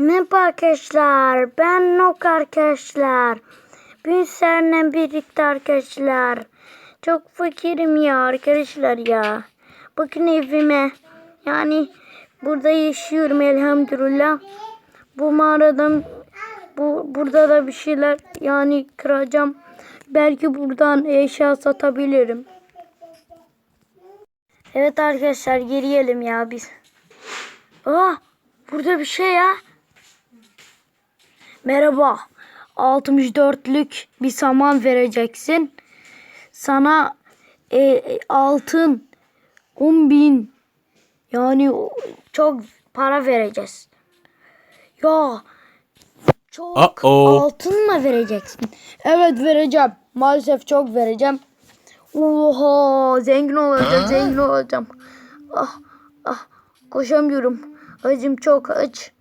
Merhaba arkadaşlar. Ben Nok arkadaşlar. Bugün seninle birlikte arkadaşlar. Çok fakirim ya arkadaşlar ya. Bakın evime. Yani burada yaşıyorum elhamdülillah. Bu mağaradan bu burada da bir şeyler yani kıracağım. Belki buradan eşya satabilirim. Evet arkadaşlar geriyelim ya biz. Aa burada bir şey ya. Merhaba. 64'lük bir saman vereceksin. Sana e, altın 10 bin yani çok para vereceğiz. Ya çok Uh-oh. altın mı vereceksin? Evet vereceğim. Maalesef çok vereceğim. Oha zengin olacağım zengin olacağım. Ah ah koşamıyorum. Acım çok aç.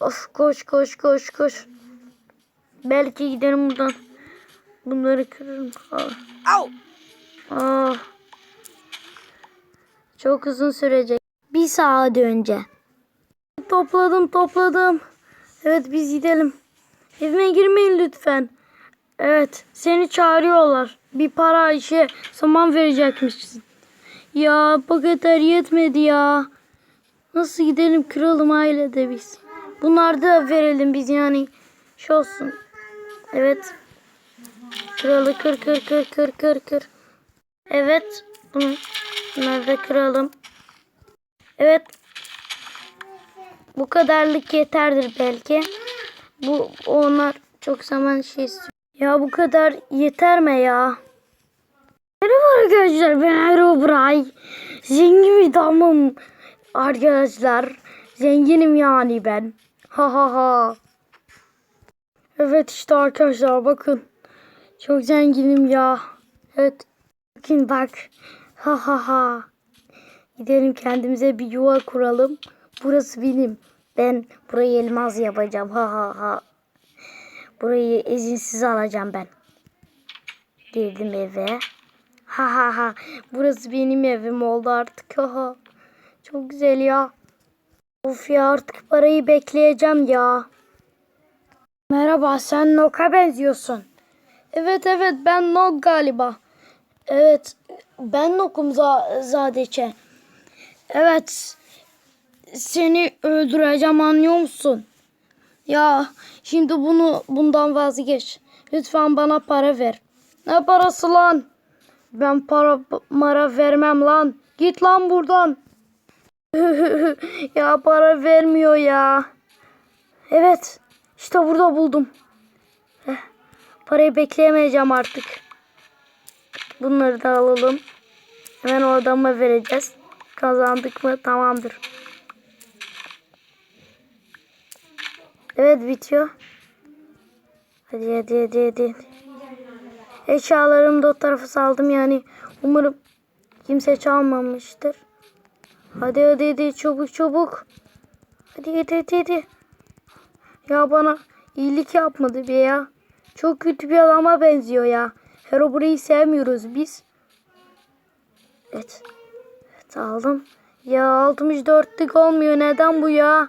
Of koş koş koş koş. Belki giderim buradan. Bunları kırarım. Ah. Ah. Çok uzun sürecek. Bir saat önce. Topladım topladım. Evet biz gidelim. Evime girmeyin lütfen. Evet seni çağırıyorlar. Bir para işe saman verecekmişsin. Ya paketler yetmedi ya. Nasıl gidelim kıralım ailede biz. Bunları da verelim biz yani. Şey olsun. Evet. Kralı kır kır kır kır kır kır. Evet. Bunları da kıralım. Evet. Bu kadarlık yeterdir belki. Bu onlar çok zaman şey istiyor. Ya bu kadar yeter mi ya? Merhaba arkadaşlar ben Herobrine. Zengin bir adamım arkadaşlar. Zenginim yani ben. Ha ha ha. Evet işte arkadaşlar bakın. Çok zenginim ya. Evet. Bakın bak. Ha ha ha. Gidelim kendimize bir yuva kuralım. Burası benim. Ben burayı elmas yapacağım. Ha ha ha. Burayı izinsiz alacağım ben. Girdim eve. Ha ha ha. Burası benim evim oldu artık. Ha ha. Çok güzel ya. Of ya artık parayı bekleyeceğim ya. Merhaba sen Nok'a benziyorsun. Evet evet ben Nok galiba. Evet ben Nok'um za sadece. Evet seni öldüreceğim anlıyor musun? Ya şimdi bunu bundan vazgeç. Lütfen bana para ver. Ne parası lan? Ben para mara vermem lan. Git lan buradan. Ya para vermiyor ya. Evet. işte burada buldum. Heh, Parayı bekleyemeyeceğim artık. Bunları da alalım. Hemen o adama vereceğiz. Kazandık mı? Tamamdır. Evet bitiyor. Hadi hadi hadi hadi. Eşyalarımı da o tarafa saldım yani. Umarım kimse çalmamıştır. Hadi hadi hadi çabuk çabuk. Hadi hadi hadi hadi. Ya bana iyilik yapmadı be ya. Çok kötü bir adama benziyor ya. Herobrine'i sevmiyoruz biz. Evet. Evet aldım. Ya 64'lük olmuyor. Neden bu ya?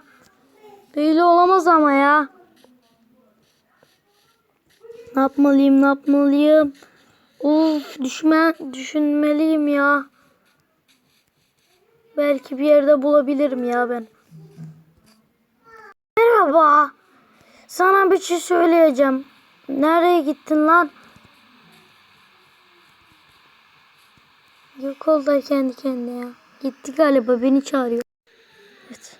Böyle olamaz ama ya. Ne yapmalıyım ne yapmalıyım? Uf düşme, düşünmeliyim ya. Belki bir yerde bulabilirim ya ben. Merhaba. Sana bir şey söyleyeceğim. Nereye gittin lan? Yok oldu kendi kendine ya. Gitti galiba beni çağırıyor. Evet.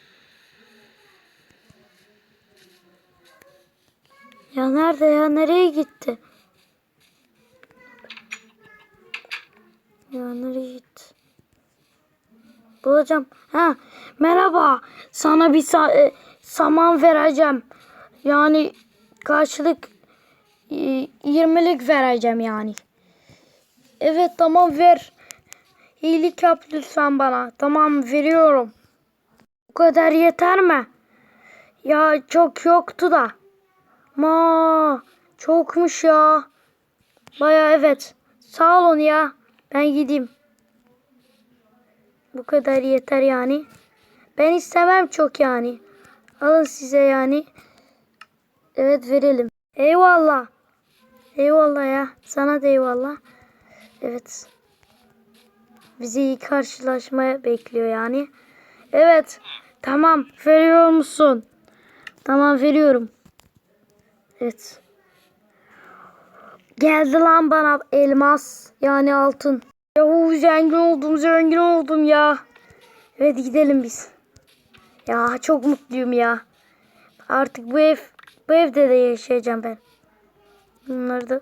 Ya nerede ya? Nereye gitti? Ya nereye gitti? Bulacağım. Ha, merhaba. Sana bir sa- e, saman vereceğim. Yani karşılık e, 20'lik vereceğim yani. Evet tamam ver. İyilik yap lütfen bana. Tamam veriyorum. Bu kadar yeter mi? Ya çok yoktu da. Ma çokmuş ya. Baya evet. Sağ olun ya. Ben gideyim. Bu kadar yeter yani. Ben istemem çok yani. Alın size yani. Evet verelim. Eyvallah. Eyvallah ya. Sana da eyvallah. Evet. Bizi iyi karşılaşmaya bekliyor yani. Evet. Tamam. Veriyor musun? Tamam veriyorum. Evet. Geldi lan bana elmas. Yani altın. Yahu zengin oldum zengin oldum ya. Evet gidelim biz. Ya çok mutluyum ya. Artık bu ev bu evde de yaşayacağım ben. Bunları da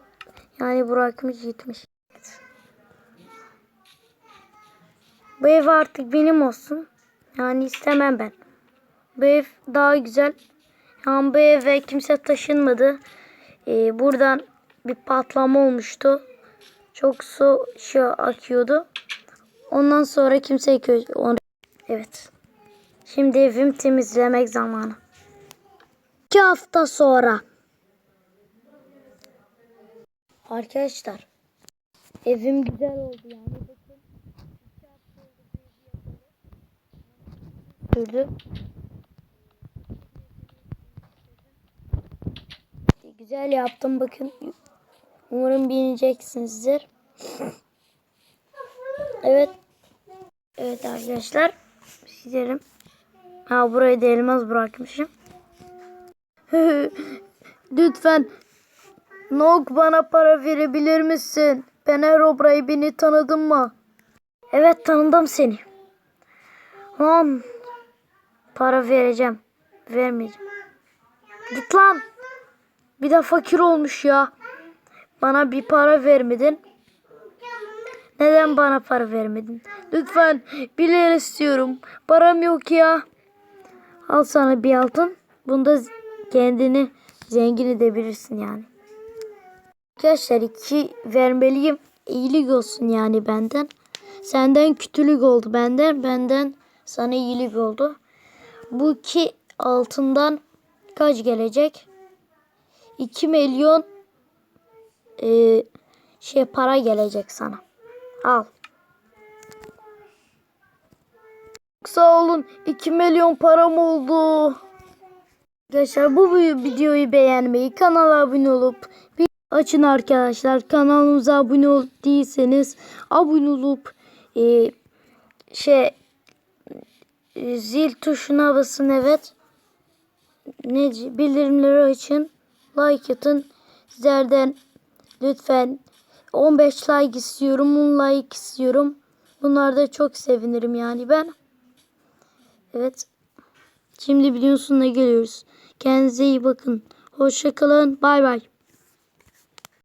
yani bırakmış gitmiş. Bu ev artık benim olsun. Yani istemem ben. Bu ev daha güzel. Yani bu eve kimse taşınmadı. Ee, buradan bir patlama olmuştu. Çok su şu akıyordu. Ondan sonra kimse onu Evet. Şimdi evim temizlemek zamanı. İki hafta sonra. Arkadaşlar. Evim güzel oldu yani. Sürdü. Güzel yaptım bakın. Umarım beğeneceksinizdir. Evet. Evet arkadaşlar. Gidelim. Ha buraya da elmas bırakmışım. Lütfen Nok bana para verebilir misin? Ben Herobrine beni tanıdın mı? Evet tanıdım seni. Lan para vereceğim. Vermeyeceğim. Git lan. Bir de fakir olmuş ya. Bana bir para vermedin. Neden bana para vermedin? Lütfen bir lira istiyorum. Param yok ya. Al sana bir altın. Bunda kendini zengin edebilirsin yani. Arkadaşlar iki vermeliyim. İyilik olsun yani benden. Senden kötülük oldu benden. Benden sana iyilik oldu. Bu iki altından kaç gelecek? 2 milyon e, şey para gelecek sana. Al. Sağ olun. 2 milyon param oldu. Arkadaşlar bu videoyu beğenmeyi, kanala abone olup bir açın arkadaşlar. Kanalımıza abone ol değilseniz abone olup e, şey zil tuşuna basın evet. Ne bildirimleri açın. Like atın. Sizlerden lütfen 15 like istiyorum. 10 like istiyorum. Bunlarda çok sevinirim yani ben. Evet. Şimdi videonun sonuna geliyoruz. Kendinize iyi bakın. Hoşçakalın. Bay bay.